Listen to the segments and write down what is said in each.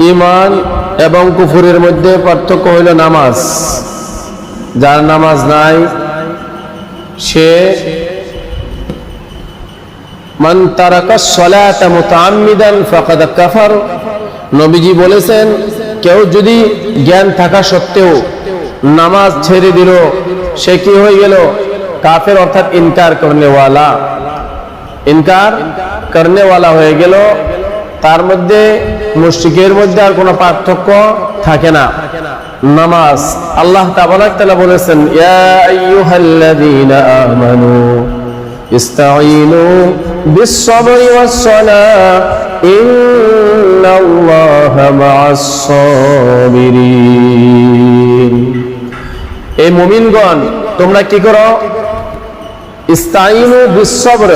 ইমান এবং কুফুরের মধ্যে পার্থক্য হইল নামাজ। যার নামাজ নাই, সে মান তারাকা সলাতা মুতাআম্মিদান ফাকাদ কাফার। নবীজি বলেছেন, কেউ যদি জ্ঞান থাকা সত্ত্বেও নামাজ ছেড়ে দিল, সে কি হয়ে গেল? কাফের অর্থাৎ ইনকার করনেওয়ালা। ইনকার করনেওয়ালা হয়ে গেল। তার মধ্যে মুশরিকের মধ্যে আর কোনো পার্থক্য থাকে না। নামাজ। আল্লাহ তাআলা বলেছেন, ইয়া আইয়ুহাল্লাযীনা আমানু ইস্তাঈনু বিস-সাবরি ওয়াস-সালাহ, ইন্নাল্লাহা মা'আস-সাবিরিন। এই মুমিনগণ, তোমরা কি করো? ইস্তাঈনু বিস-সাবর,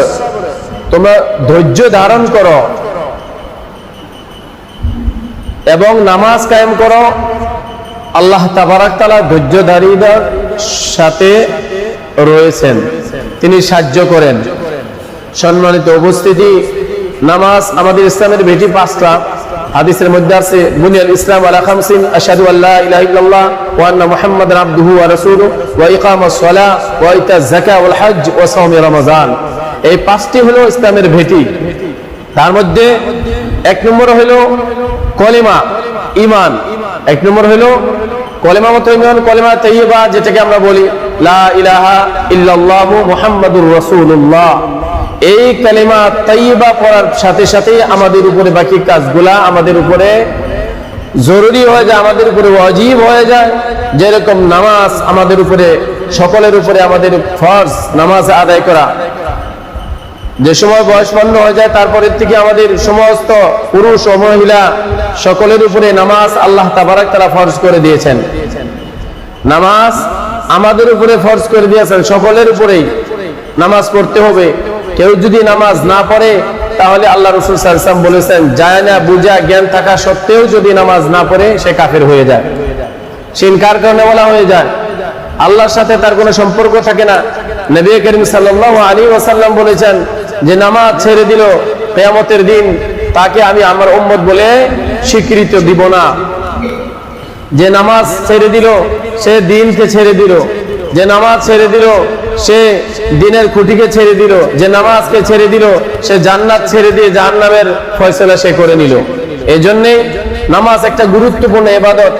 তোমরা ধৈর্য ধারণ করো। এবং নামাজ কায়েম করো। আল্লাহ তাবারাক তালা ধৈর্যধারীদের সাথে রয়েছেন। তিনি সাহায্য করেন। সম্মানিত উপস্থিতি, নামাজ আমাদের ইসলামের বেটি পাঁচটা। হাদিসের মধ্যে আছে বুনিয়াল ইসলাম আলা খামসিন, আশহাদু আল্লা ইলাহা ইল্লাল্লাহ ওয়া আন্না মুহাম্মাদান আবদুহু ওয়া রাসূলুহু ওয়া ইকামাস সালাহ ওয়া ইতাজ যাকাত ওয়াল হজ ওয়া সাওমি রমাজান। এই পাঁচটি হলো ইসলামের ভেটি। তার মধ্যে এক নম্বর হলো কলিমা ইমান এক নম্বর হলো কলেমা মতো ইমান কলেমা তৈবা যেটাকে আমরা বলি লা ইলাহা ইল্লাল্লাহ মুহাম্মাদুর রাসূলুল্লাহ। এই কালেমা তৈবা পড়ার সাথে সাথে আমাদের উপরে বাকি কাজগুলা আমাদের উপরে জরুরি হয়ে যায়, আমাদের উপরে অজীব হয়ে যায়। যেরকম নামাজ আমাদের উপরে, সকলের উপরে আমাদের ফরজ নামাজ আদায় করা যে সময় বয়সপন্ন হয়ে যায়, তারপরের থেকে আমাদের সমস্ত পুরুষ ও মহিলা সকলের উপরে নামাজ আল্লাহ তাবারাক তারা ফরজ করে দিয়েছেন। নামাজ আমাদের উপরে ফরজ করে দিয়েছেন, সকলের উপরেই নামাজ পড়তে হবে। কেউ যদি নামাজ না পড়ে, তাহলে আল্লাহ রসুল সাল্লাম বলেছেন, যায় না, বুঝা, জ্ঞান থাকা সত্ত্বেও যদি নামাজ না পড়ে, সে কাফের হয়ে যায়। সে ইনকার কারণে বলা হয়ে যায়? আল্লাহর সাথে তার কোনো সম্পর্ক থাকে না। নবী করিম সাল্লাল্লাহু আলাইহি ওয়াসাল্লাম বলেছেন যে নামাজ ছেড়ে দিল, কিয়ামতের দিন তাকে আমি আমার উম্মত বলে স্বীকৃত দিব না। যে নামাজ ছেড়ে দিল, সে দিনকে ছেড়ে দিল। যে নামাজ ছেড়ে দিল, সে দিনের খুঁটিকে ছেড়ে দিল। যে নামাজকে ছেড়ে দিল, সে জান্নাত ছেড়ে দিয়ে জাহান্নামের ফয়সলা সে করে নিল। এই জন্যে নামাজ একটা গুরুত্বপূর্ণ এবাদত।